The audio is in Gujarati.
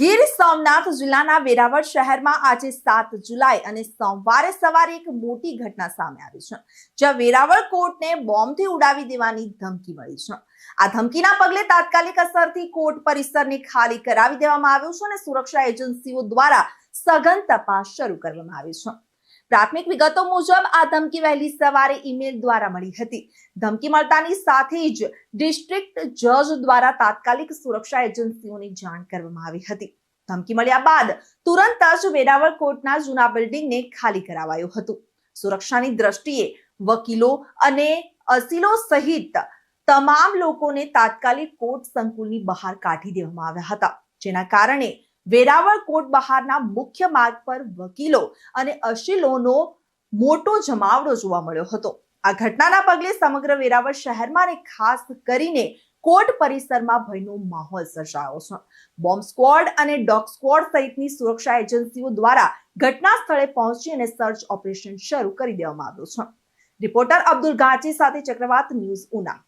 ગીર સોમનાથ જિલ્લાના વેરાવળ શહેરમાં આજે સાત જુલાઈ અને સોમવારે સવારે એક મોટી ઘટના સામે આવી છે, જ્યાં વેરાવળ કોર્ટને બોમ્બથી ઉડાવી દેવાની ધમકી મળી છે. આ ધમકીના પગલે તાત્કાલિક અસરથી કોર્ટ પરિસરને ખાલી કરાવી દેવામાં આવ્યું છે અને સુરક્ષા એજન્સીઓ દ્વારા સઘન તપાસ શરૂ કરવામાં આવી છે. પ્રાથમિક વિગતો મુજબ આ ધમકી વહેલી સવારે ઈમેલ દ્વારા મળી હતી. ધમકી મળતાની સાથે જ ડિસ્ટ્રિક્ટ જજ દ્વારા તાત્કાલિક સુરક્ષા એજન્સીઓની જાણ કરવામાં આવી હતી. ધમકી મળ્યા બાદ તુરંત જ વેરાવળ કોર્ટના જૂના બિલ્ડિંગને ખાલી કરાવાયું હતું. સુરક્ષાની દ્રષ્ટિએ વકીલો અને અસીલો સહિત તમામ લોકોને તાત્કાલિક કોર્ટ સંકુલની બહાર કાઢી દેવામાં આવ્યા હતા. જેના કારણે વેરાવળ કોર્ટ બહારના મુખ્ય માર્ગ પર વકીલો અને અશીલોનો મોટો જમાવડો જોવા મળ્યો હતો. આ ઘટનાના પગલે સમગ્ર વેરાવળ શહેરમાં અને ખાસ કરીને કોર્ટ પરિસરમાં ભયનો માહોલ સર્જાયો છે. બોમ્બ સ્ક્વોડ અને ડોગ સ્ક્વોડ સહિતની સુરક્ષા એજન્સીઓ દ્વારા ઘટના સ્થળે પહોંચી અને સર્ચ ઓપરેશન શરૂ કરી દેવામાં આવ્યું છે. રિપોર્ટર અબ્દુલ ગાંચી સાથે ચક્રવાત ન્યૂઝ ઉના.